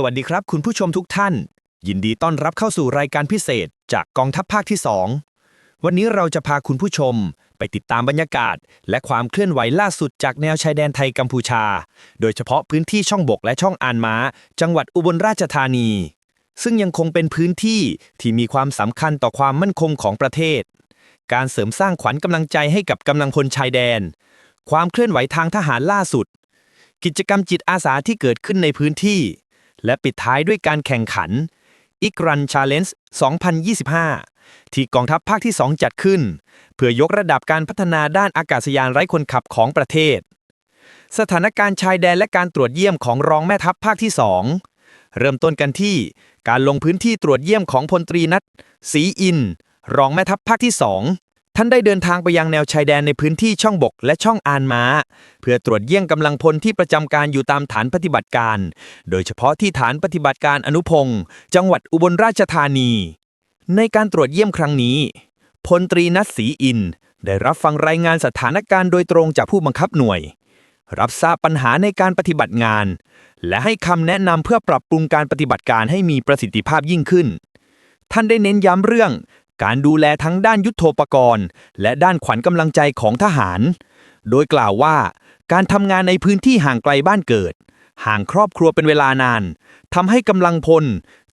สวัสดีครับคุณผู้ชมทุกท่าน ยินดีต้อนรับเข้าสู่รายการพิเศษ จากกองทัพภาคที่ 2 วันนี้เราจะพาคุณผู้ชม ไปติดตามบรรยากาศ และความเคลื่อนไหวล่าสุดจากแนวชายแดนไทยกัมพูชา โดยเฉพาะพื้นที่ช่องบกและช่องอานม้า จังหวัดอุบลราชธานี ซึ่งยังคงเป็นพื้นที่ที่มีความสำคัญต่อความมั่นคงของประเทศ การเสริมสร้างขวัญกำลังใจให้กับกำลังพลชายแดน ความเคลื่อนไหวทางทหารล่าสุด กิจกรรมจิตอาสาที่เกิดขึ้นในพื้นที่ และปิดท้ายด้วยการแข่งขันอีกรันชาเลนจ์2025 ที่กองทัพภาคที่ 2 จัดขึ้น เพื่อยกระดับการพัฒนาด้านอากาศยานไร้คนขับของประเทศ สถานการณ์ชายแดนและการตรวจเยี่ยมของรองแม่ทัพภาคที่ 2 เริ่มต้นกันที่การลงพื้นที่ตรวจเยี่ยมของพลตรีนัทศรีอินทร์รองแม่ทัพภาคที่2 ท่านได้เดินทางไปยังแนวชายแดนในพื้นที่ช่องบกและช่องอานม้า เพื่อตรวจเยี่ยมกำลังพลที่ประจำการอยู่ตามฐานปฏิบัติการ โดยเฉพาะที่ฐานปฏิบัติการอนุพงศ์จังหวัดอุบลราชธานี ในการตรวจเยี่ยมครั้งนี้พลตรีนัทศรีอิน ได้รับฟังรายงานสถานการณ์โดยตรงจากผู้บังคับหน่วย รับทราบปัญหาในการปฏิบัติงาน และให้คำแนะนำเพื่อปรับปรุงการปฏิบัติการให้มีประสิทธิภาพยิ่งขึ้นท่านได้เน้นย้ำเรื่อง การดูแลทั้งด้านยุทโธปกรณ์ และด้านขวัญกำลังใจของทหาร โดยกล่าวว่า การทำงานในพื้นที่ห่างไกลบ้านเกิด ห่างครอบครัวเป็นเวลานานทำให้กำลังพล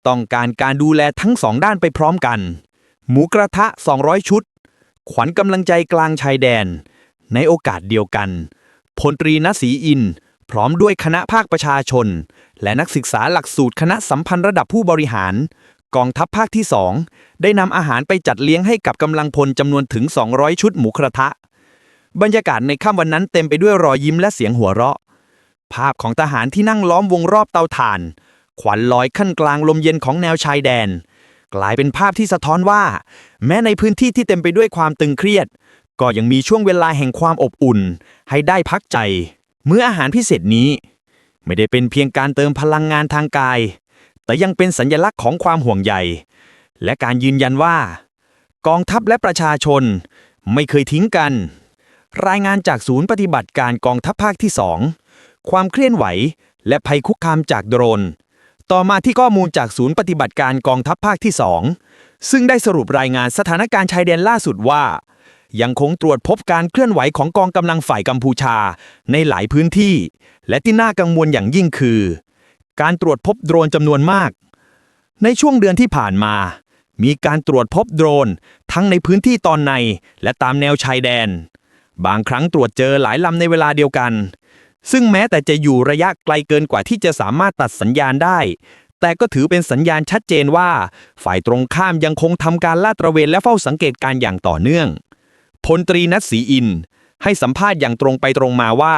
ต้องการการดูแลทั้งสองด้านไปพร้อมกัน หมูกระทะ 200 ชุด ขวัญกำลังใจกลางชายแดน ในโอกาสเดียวกันพลตรีณศรีอินพร้อมด้วยคณะภาคประชาชน และนักศึกษาหลักสูตรคณะสัมพันธ์ระดับผู้บริหาร กองทัพภาคที่ 2 ได้นำอาหารไปจัดเลี้ยงให้กับกำลังพลจำนวนถึง 200 ชุดหมูกระทะ บรรยากาศในค่ำวันนั้นเต็มไปด้วยรอยยิ้มและเสียงหัวเราะ ภาพของทหารที่นั่งล้อมวงรอบเตาถ่าน ขวัญลอยขั้นกลางลมเย็นของแนวชายแดน กลายเป็นภาพที่สะท้อนว่า แม้ในพื้นที่ที่เต็มไปด้วยความตึงเครียด ก็ยังมีช่วงเวลาแห่งความอบอุ่น ให้ได้พักใจ เมื่ออาหารพิเศษนี้ ไม่ได้เป็นเพียงการเติมพลังงานทางกาย แต่ยังเป็นสัญลักษณ์ของความห่วงใยและการยืนยันว่า กองทัพและประชาชนไม่เคยทิ้งกัน รายงานจากศูนย์ปฏิบัติการกองทัพภาคที่ 2 ความเคลื่อนไหว และภัยคุกคามจากโดรน ต่อมาที่ข้อมูลจากศูนย์ปฏิบัติการกองทัพภาคที่ 2 ซึ่งได้สรุปรายงานสถานการณ์ชายแดนล่าสุดว่า ยังคงตรวจพบการเคลื่อนไหวของกองกำลังฝ่ายกัมพูชาในหลายพื้นที่ และที่น่ากังวลอย่างยิ่งคือ การตรวจพบโดรนจำนวนมาก ในช่วงเดือนที่ผ่านมา มีการตรวจพบโดรน ทั้งในพื้นที่ตอนใน และตามแนวชายแดน บางครั้งตรวจเจอหลายลำในเวลาเดียวกัน ซึ่งแม้แต่จะอยู่ระยะไกลเกินกว่าที่จะสามารถตัดสัญญาณได้ แต่ก็ถือเป็นสัญญาณชัดเจนว่า ฝ่ายตรงข้ามยังคงทำการลาดตระเวนและเฝ้าสังเกตการอย่างต่อเนื่องพลตรีนัทศรีอินให้สัมภาษณ์อย่างตรงไปตรงมาว่า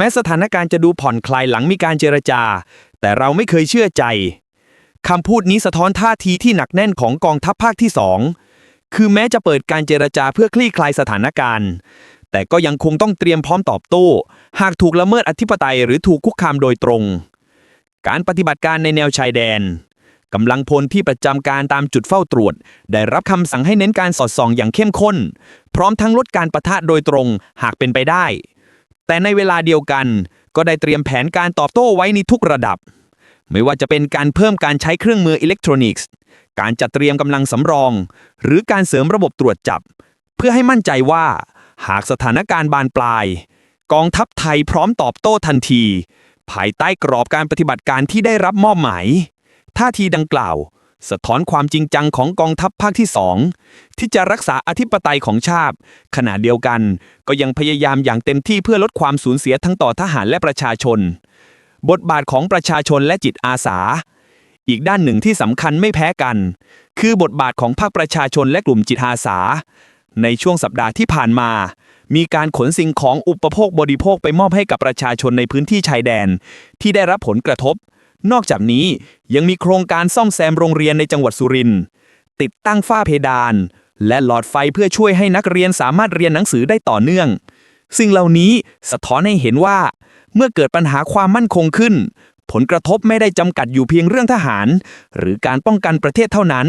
แม้สถานการณ์จะดูผ่อนคลายหลังมีการเจรจา แต่เราไม่เคยเชื่อใจคำพูดนี้สะท้อนท่าทีที่หนักแน่นของกองทัพภาคที่สองคือแม้จะเปิดการเจรจาเพื่อคลี่คลายสถานการณ์ แต่ก็ยังคงต้องเตรียมพร้อมตอบโต้ หากถูกละเมิดอธิปไตยหรือถูกคุกคามโดยตรง การปฏิบัติการในแนวชายแดนกำลังพลที่ประจำการตามจุดเฝ้าตรวจ ได้รับคำสั่งให้เน้นการสอดส่องอย่างเข้มข้น พร้อมทั้งลดการประทะโดยตรงหากเป็นไปได้ แต่ในเวลาเดียวกัน ก็ได้เตรียมแผนการตอบโต้ไว้ในทุกระดับ ไม่ว่าจะเป็นการเพิ่มการใช้เครื่องมืออิเล็กทรอนิกส์ การจัดเตรียมกำลังสำรอง หรือการเสริมระบบตรวจจับ เพื่อให้มั่นใจว่า หากสถานการณ์บานปลาย กองทัพไทยพร้อมตอบโต้ทันที ภายใต้กรอบการปฏิบัติการที่ได้รับมอบหมายท่าทีดังกล่าว สะท้อนความจริงจังของกองทัพภาคที่สองที่จะรักษาอธิปไตยของชาติ ขณะเดียวกันก็ยังพยายามอย่างเต็มที่เพื่อลดความสูญเสียทั้งต่อทหารและประชาชน บทบาทของประชาชนและจิตอาสา อีกด้านหนึ่งที่สำคัญไม่แพ้กัน คือบทบาทของภาคประชาชนและกลุ่มจิตอาสา ในช่วงสัปดาห์ที่ผ่านมา มีการขนสิ่งของอุปโภคบริโภคไปมอบให้กับประชาชนในพื้นที่ชายแดน ที่ได้รับผลกระทบ นอกจากนี้ยังมีโครงการซ่อมแซมโรงเรียนในจังหวัดสุรินทร์ติดตั้งฝ้าเพดาน และหลอดไฟเพื่อช่วยให้นักเรียนสามารถเรียนหนังสือได้ต่อเนื่อง สิ่งเหล่านี้สะท้อนให้เห็นว่า เมื่อเกิดปัญหาความมั่นคงขึ้น ผลกระทบไม่ได้จำกัดอยู่เพียงเรื่องทหาร หรือการป้องกันประเทศเท่านั้น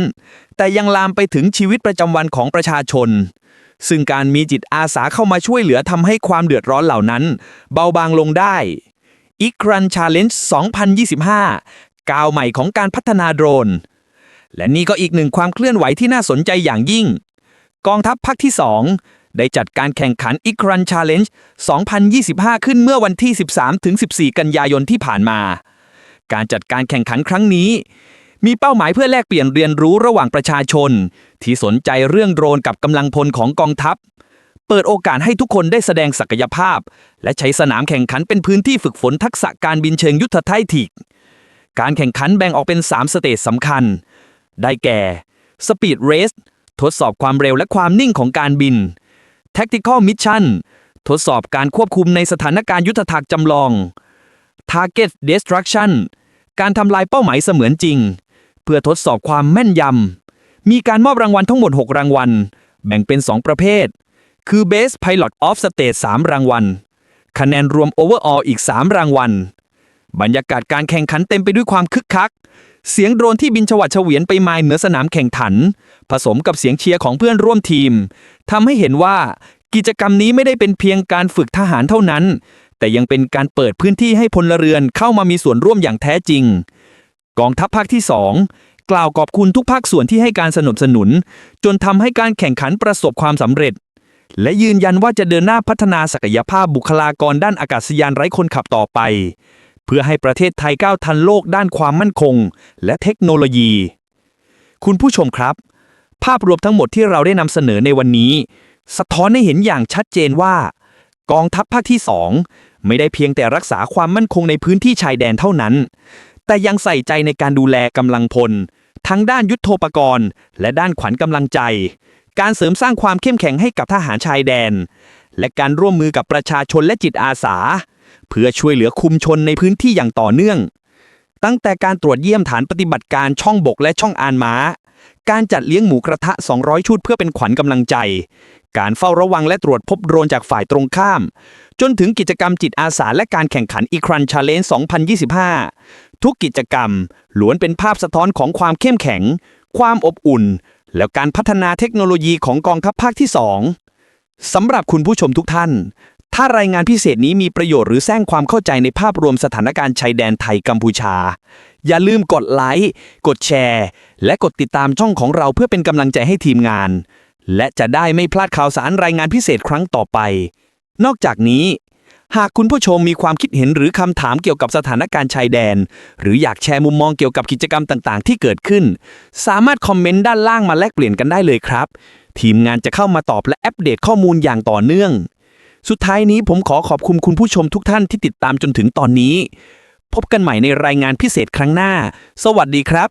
แต่ยังลามไปถึงชีวิตประจำวันของประชาชน ซึ่งการมีจิตอาสาเข้ามาช่วยเหลือทำให้ความเดือดร้อนเหล่านั้น เบาบางลงได้ อีกรันชาเลนจ์2025 ก้าวใหม่ของการพัฒนาโดรน และนี่ก็อีกหนึ่งความเคลื่อนไหวที่น่าสนใจอย่างยิ่ง กองทัพภาคที่ 2 ได้จัดการแข่งขัน i k r a n Challenge 2025 ขึ้นเมื่อวันที่ 13-14 กันยายนที่ผ่านมา การจัดการแข่งขันครั้งนี้ มีเป้าหมายเพื่อแลกเปลี่ยนเรียนรู้ระหว่างประชาชน ที่สนใจเรื่องโดรนกับกำลังพลของกองทัพ เปิดโอกาสให้ทุกคนได้แสดงศักยภาพ และใช้สนามแข่งขันเป็นพื้นที่ฝึกฝนทักษะการบินเชิงยุทธไทยทิก การแข่งขันแบ่งออกเป็น 3 สเตจสำคัญ ได้แก่ Speed Race ทดสอบความเร็วและความนิ่งของการบิน Tactical Mission ทดสอบการควบคุมในสถานการณ์ยุทธถักจำลอง Target Destruction การทำลายเป้าหมายเสมือนจริง เพื่อทดสอบความแม่นยำ มีการมอบรางวัลทั้งหมด 6 รางวัล แบ่งเป็น 2 ประเภท คือ Best Pilot of Stage 3 รางวัล คะแนนรวม Overall อีก 3 รางวัล บรรยากาศการแข่งขันเต็มไปด้วยความคึกคัก เสียงโดรนที่บินฉวัดเฉวียนไปมาเหนือสนามแข่งขัน ผสมกับเสียงเชียร์ของเพื่อนร่วมทีมทำให้เห็นว่ากิจกรรมนี้ไม่ได้เป็นเพียงการฝึกทหารเท่านั้น แต่ยังเป็นการเปิดพื้นที่ให้พลเรือนเข้ามามีส่วนร่วมอย่างแท้จริง กองทัพภาคที่ 2 กล่าวขอบคุณทุกภาคส่วนที่ให้การสนับสนุน จนทำให้การแข่งขันประสบความสำเร็จ และยืนยันว่าจะเดินหน้าพัฒนาศักยภาพบุคลากรด้านอากาศยานไร้คนขับต่อไป เพื่อให้ประเทศไทยก้าวทันโลกด้านความมั่นคง และเทคโนโลยี คุณผู้ชมครับ ภาพรวมทั้งหมดที่เราได้นำเสนอในวันนี้ สะท้อนให้เห็นอย่างชัดเจนว่า กองทัพภาคที่ 2 ไม่ได้เพียงแต่รักษาความมั่นคงในพื้นที่ชายแดนเท่านั้น แต่ยังใส่ใจในการดูแลกำลังพล ทั้งด้านยุทโธปกรณ์ และด้านขวัญกำลังใจ การเสริมสร้างความเข้มแข็งให้กับทหารชายแดน และการร่วมมือกับประชาชนและจิตอาสา เพื่อช่วยเหลือคุมชนในพื้นที่อย่างต่อเนื่อง ตั้งแต่การตรวจเยี่ยมฐานปฏิบัติการช่องบกและช่องอานม้า การจัดเลี้ยงหมูกระทะ 200 ชุดเพื่อเป็นขวัญกำลังใจ การเฝ้าระวังและตรวจพบโดรนจากฝ่ายตรงข้าม จนถึงกิจกรรมจิตอาสาและการแข่งขันอีครันชาเลนจ์2025 ทุกกิจกรรมล้วนเป็นภาพสะท้อนของความเข้มแข็ง ความอบอุ่น และการพัฒนาเทคโนโลยีของกองทัพภาคที่ 2สำหรับคุณผู้ชมทุกท่าน ถ้ารายงานพิเศษนี้มีประโยชน์หรือแสร้งความเข้าใจในภาพรวมสถานการณ์ชายแดนไทยกัมพูชา อย่าลืมกดไลค์ กดแชร์ และกดติดตามช่องของเราเพื่อเป็นกำลังใจให้ทีมงาน และจะได้ไม่พลาดข่าวสารรายงานพิเศษครั้งต่อไป นอกจากนี้ หากคุณผู้ชมมีความคิดเห็นหรือคำถามเกี่ยวกับสถานการณ์ชายแดน หรืออยากแชร์มุมมองเกี่ยวกับกิจกรรมต่างๆ ที่เกิดขึ้น สามารถคอมเมนต์ด้านล่างมาแลกเปลี่ยนกันได้เลยครับ ทีมงานจะเข้ามาตอบและอัปเดตข้อมูลอย่างต่อเนื่อง สุดท้ายนี้ผมขอขอบคุณคุณผู้ชมทุกท่านที่ติดตามจนถึงตอนนี้ พบกันใหม่ในรายงานพิเศษครั้งหน้า สวัสดีครับ